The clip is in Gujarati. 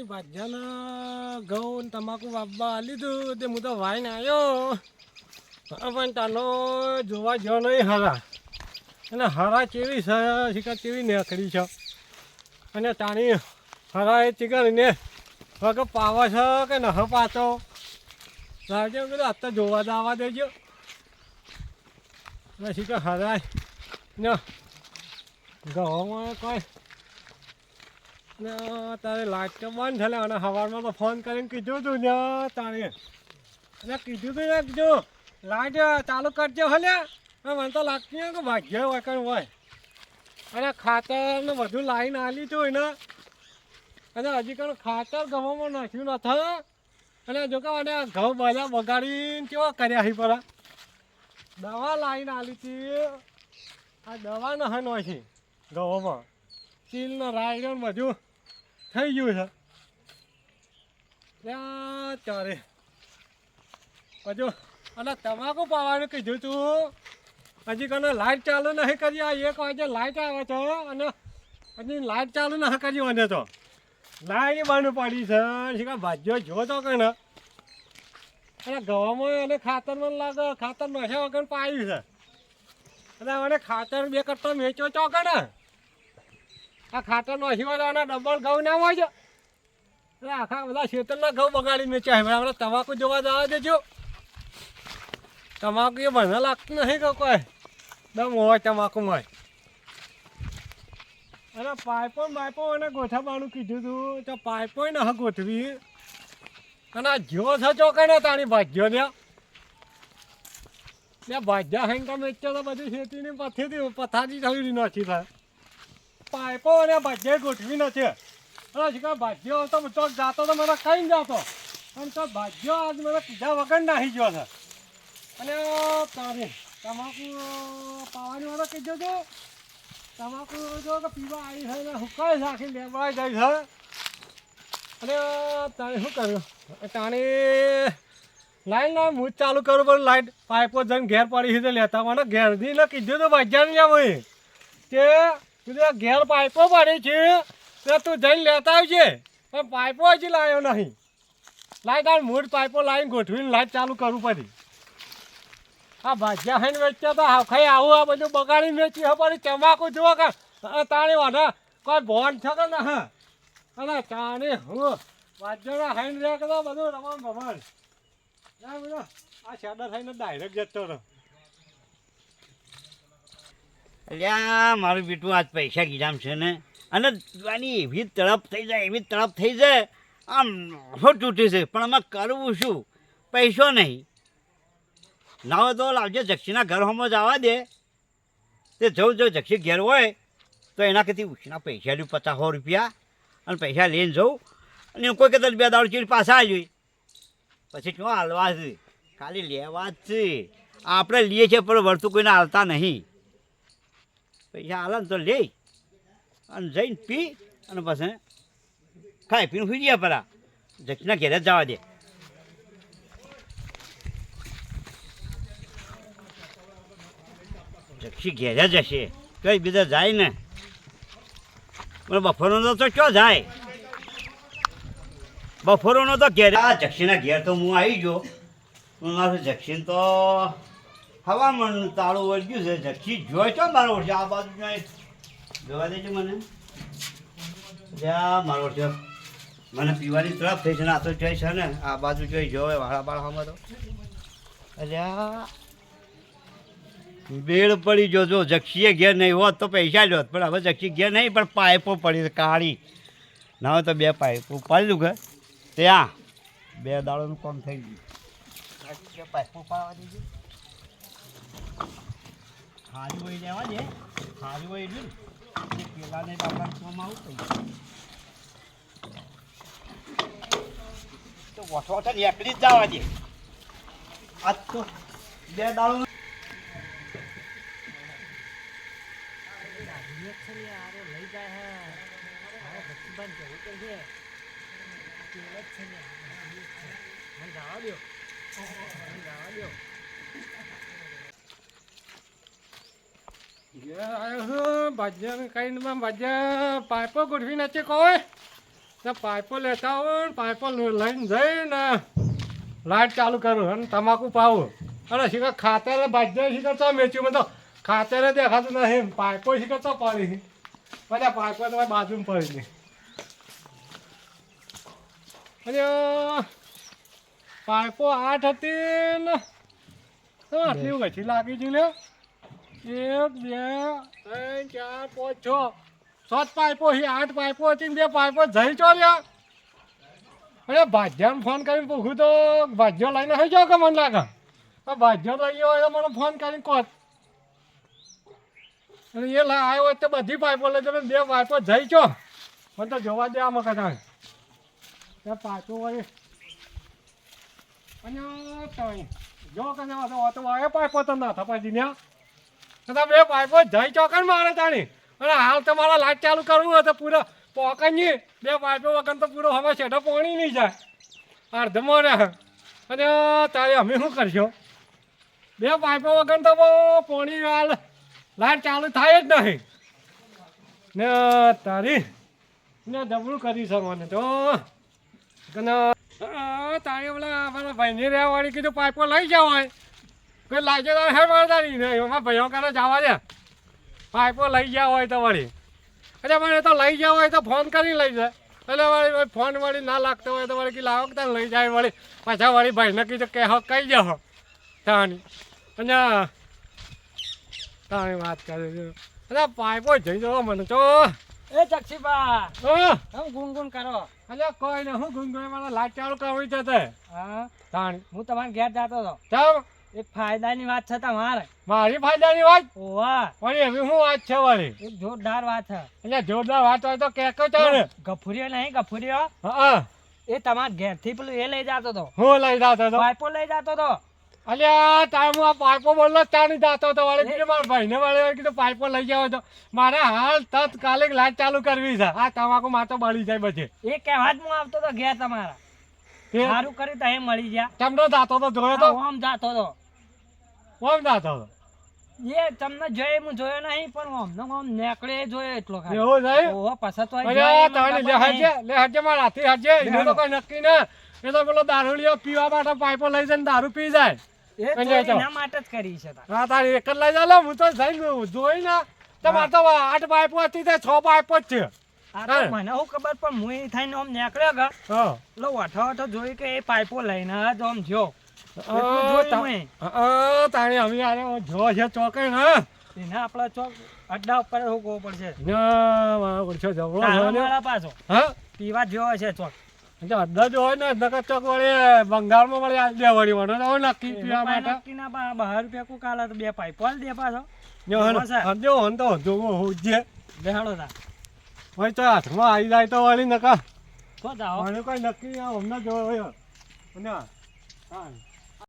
તારી ભાજ્યાના ઘઉં તમાકુ વાપવા લીધું તે હું તો વાઈને આવ્યો પણ તાનો જોવા જો નહીં, હરા. અને હરા કેવી શિકાર કેવી નેકડી છે? અને તાણી હરા એ ચીકણીને વગર પાવા છે કે નહ પાતો લાવજો કીધું અત્યારે જોવા તો દેજો. અને શીખા હરાય ને ઘઉંમાં કોઈ ને તારે લાઈટ તો બંધ થયેલા અને સવારમાં તો ફોન કરીને કીધું તું ને, તારે. અને કીધું તું ને જો, લાઈટ ચાલુ કરજો હલે મને તો લાગતું કે ભાગ્ય વગર હોય. અને ખાતર ને બધું લાઈન આલી તું એને. અને હજી કણ ખાતર ઘઉંમાં નાખ્યું નથી અને જો કે મને ઘઉં બધા બગાડીને કેવા કર્યા હી પરા દવા લાઈન આલી હતી આ દવા ન છે ઘઉંમાં ચીલ ને રાયડો ને બધું. થઈ ગયું છે. ત્યાં ચારે હજુ અને તમાકુ પાવાનું કીધું તું. હજી કને લાઇટ ચાલુ નહીં કરી. આ એક વાગે લાઇટ આવે છે અને હજી લાઇટ ચાલુ નહીં કરી મને તો. લાઇટ બંધ પડી છે. શીખા ભાજ્યો જો તો કને અને ગવામાં અને ખાતર મને લાગે, ખાતર નશા વગર પાયું છે. અને મને ખાતર બે કરતા વેચો ચોકે ને આ ખાતર નોસી વાળાના ડબલ ઘઉં ના હોય એટલે આખા બધા ખેતરના ઘઉં બગાડી વેચ્યા હવે આપણે તમાકુ જોવા જવા દેજો. તમાકુ એ મને લાગતું નહીં કે કોઈ દમ હોય તમાકુમાં અને પાઇપો ને અને ગોઠવવાનું કીધું તું, તો પાઇપો ન ગોઠવી. અને આ જ્યો છે ચોકે ને તાણી ભાગ્યો ને. ત્યાં ભાજ્યા હંગ તો વેચ્યો તો બધી ખેતીની પથેથી પથારી થયું નથી થાય. પાઇપો અને ભાજ્ય ગોઠવી નથી શીખા ભાજ્યો તો તો જાતો તો મને કઈ જાતો. પણ તો ભાજ્યો આજ મને કીધા વગર નાહી ગયો છે. અને તારી, તમાકુ પાવાની વાળો કીધું તો તમાકુ જો કે પીવા આવી છે ને હુકાય છે આખી લેવાઈ જાય છે. અને તાણે શું કર્યું તાણે લાઈન ના હું ચાલુ કરું, પણ લાઈટ પાઇપો જઈને ઘેર પડી છે લેતા મને ઘેરથી ને કીધું તો ભાજ્યા ને ભાઈ કીધું ઘેર પાઇપો પડી છે. તો તું જઈને લેતા આવજે. પણ પાઇપો હજી લાવ્યો નહીં. લાઈટ આ મૂળ પાઇપો લાવીને ગોઠવીને લાઈટ ચાલુ કરવું પડી આ ભાજ્યા હઈને વેચ્યા તો ખાઈ આવું, આ બધું બગાડીને વેચી ખબર તમાકુ જુઓ કે તાણી વાઢા, કોઈ ભોન છે કે ના? હા અને તાણે હું ભાજ્યાના હઈને રે કે બધું રમણ ભમણ. ના બધો, આ શેડર થઈને ડાયરેક્ટ જતો રહ્યો. અલ્યા, મારું બેટું આજ પૈસા ગીરામ છે ને. અને આની એવી તડપ થઈ જાય, એવી તડપ થઈ જાય, આમ હો તૂટી છે. પણ આમાં કરવું શું? પૈસો નહીં. ના હોય તો લાવજે, જક્ષીના ઘર હોમો જવા દે. તે જવું, જો જક્ષી ઘેર હોય, તો એના કરતી ઉછીના પૈસા લઉં પચાસ રૂપિયા. અને પૈસા લઈને જવું. અને કોઈ કદાચ બે દાડ ચીડ પાછા આવી પછી શું હાલવા છે? ખાલી લેવા જ છે. આપણે લઈએ છીએ, પણ વર્તું કોઈને હાલતા નહીં. પૈસા હાલે તો લે અને જઈને પી અને પછી ખાઈ પીને સુઈ ગયા પરા જક્ષના ઘેરે જવા દે. જક્ષી ઘેરે જશે કઈ બીજા જાય ને? પણ બફોરનો તો ક્યો જાય? બફોરનો તો ઘેર આ જક્ષીના ઘેર તો હું આવી ગયો. મારું જક્ષીન તો હવામાન તાળું વળગ્યું છે, જખી જોઈ તો મારો ઓળખે આ બાજુ જોઈ જોવા દેજો મને. જ્યાં મારો ઓળખે મને પીવાની તરફ થઈ છે ને આ તો જોઈ છે ને, આ બાજુ જોઈ જોવે વાળા બાળામાં તો. અલ્યા બેડ પડી જો જો જક્ષીએ ઘેર નહીં હોત તો પૈસા જ હોત પણ હવે જક્ષી ઘેર નહીં, પણ પાઇપો પડી કાળી. ના હોય તો બે પાઇપો પાડી દઉં કે ત્યાં. બે દાડોનું કામ થઈ ગયું. પાઇપો પાડવા દીધી. હારી વહી લેવા દે. હારી વહી દે ને. પેલાને બાપા કોમ આવું પૈસા તો વઠો વઠો નીકળી જ જવા દે. આજ તો બે દાડો ઘેર આવ્યો છું ભાજ્યા કઈ ભાજ્યા પાઇપો ગોઠવી નાખે કોઈ તે પાઇપો લેતા આવું પાઇપો લઈને જઈને લાઇટ ચાલુ કરું અને તમાકુ પાવું. અને શીખર ખાતર ભાજ્ય શીખર તો મેચ્યું તો ખાતર દેખાતું નથી પાઇપો શીખર તો પડી બધા પાઇપો તો બાજુમાં પડી અને પાઇપો આઠ હતી ને. આટલી ઓછી લાગી છે ને એક, બે, ત્રણ, ચાર, પાંચ, છ. સાત પાઇપો છે આઠ પાઇપો હતી બે પાઇપો જઈ ચોર્યા અરે ભાજ્યાને ફોન કરીને પૂછું તો ભાજ્યો લઈને આવી જાઓ કે મને લાગે? ભાજ્યો લઈ ગયો હોય મને ફોન કરીને કહો. અને એ આવ્યો તો બધી પાઇપો લઈ તમે બે પાઇપો જઈ ચો. મને તો જોવા દે આમાં કદાચ. પાછું હોય અને જો કદાચ તો વાય પાઇપો તો ના થપાજી ને તો બે પાઇપો જઈ ચોકન મારે તાણી અને હાલ તમારા લાઈટ ચાલુ કરવું હોય તો પૂરો પોકની બે પાઇપો વગર તો પૂરો હવે છેડો પાણી નહીં જાય. અર્ધમાં રહે અને તારે અમે શું કરશો? બે પાઇપો વગર તો બહુ પાણી હાલ લાઈટ ચાલુ થાય જ નહીં. ને તારી, ને ડબડું કરી છે મને તો તારે ઓલા અમારા ભાઈની રહેવાળી કીધું પાઇપો લઈ જાવ હોય કોઈ લાગે તો હે મારતા નહીં એમાં ભાઈઓ કરે જવા દે પાઇપો લઈ ગયા હોય તો વળી. અરે મને તો લઈ ગયા હોય તો ફોન કરી લઈ જાય એટલે વળી ફોન વળી ના લાગતો હોય તો વળી કે લાવો તને લઈ જાય વળી. પાછા વળી ભાઈ નક્કી તો કે હો કહી જાઓ તાની અને તાણી વાત કરે છે. અરે પાઇપો જઈ જવો મને તો. એ ચક્ષીબા હું. ગુનગુન કરો. અરે કોઈ ને હું ગુનગુન મને લાઈટ ચાલુ કરવી છે તે? હા. તાણી. હું તમારા ઘેર જતો હતો. ચાલ એક ફાયદાની વાત છે તમારે. મારી ફાયદાની વાત? ઓવા વળી એવી શું વાત છે વળી? એક જોરદાર વાત છે. એટલે જોરદાર વાત હોય તો કે કહો ચાલે ગફુરીઓ નહીં ગફુરીઓ. હા એ તમારા ઘેરથી પેલું એ લઈ જતો હતો હું લઈ જતો હતો પાઇપો લઈ જતો હતો અલ્યા તાર હું આ પાઇપો બોલો ચાણી જતો હતો વાળે. કીધું મારા ભાઈને વાળે કીધું પાઇપો લઈ જાવ તો. મારે હાલ તત્કાલિક લાઈટ ચાલુ કરવી છે. આ તમાકુ માથો બળી જાય પછી એ કહેવા જ હું આવતો હતો ઘેર તમારા. સારું કર્યું તો એ મળી ગયા. તમને જાતો તો જોયો તો? ઓમ જાતો તો. ઓમ જાતો તો? એ તમને જોયે હું જોયો નહીં પણ ઓમ ને ઓમ નેકળે જોયો એટલો ખાલી એવો જાય ઓહો પાછા તો અરે તાણી લે હજે લે હજે મારા હાથી હજે. એનો તો કોઈ નક્કી ના. એ તો પેલો દારૂડિયો પીવા માટે પાઇપો લઈ જઈને દારૂ પી જાય. એના માટે જ કરી છે. હા તારી એક જ લઈ જાય હું તો જઈને જોઈ ના. તમારે તો આઠ પાઇપો હતી તે છ પાઇપો જ છે. મને હું ખબર પણ હું થઈને આમ નીકળ્યો કે હા. એટલે વઠો વઠો જોઈ કે એ પાઇપો લઈને જ આમ જ્યો. એટલું અ, જોયું તા- મેં. અ, તાણી અમે યાર જો છે ચોકે હા એને આપણા ચોક અડ્ડા ઉપર હોકવો પડશે? ના મારો ઓછો જબરો છે તારા ને. મારા પાછો. હા? પીવા જેવો છે ચોક. અડધા જો હોય ને નકર ચોક વળી બંગાળમાં વળી આજ બે વળી વળો તો નક્કી પીવા પાય માટે. નક્કીના બા- બહાર રૂપિયા કોક આલે તો બે પાઇપો દે પાછો. જો હન- જો તો બેહાડો તા. હોય તો હાથમાં આવી જાય તો વળી નકા. મને કોઈ નક્કી હમણાં જોયો અને હા.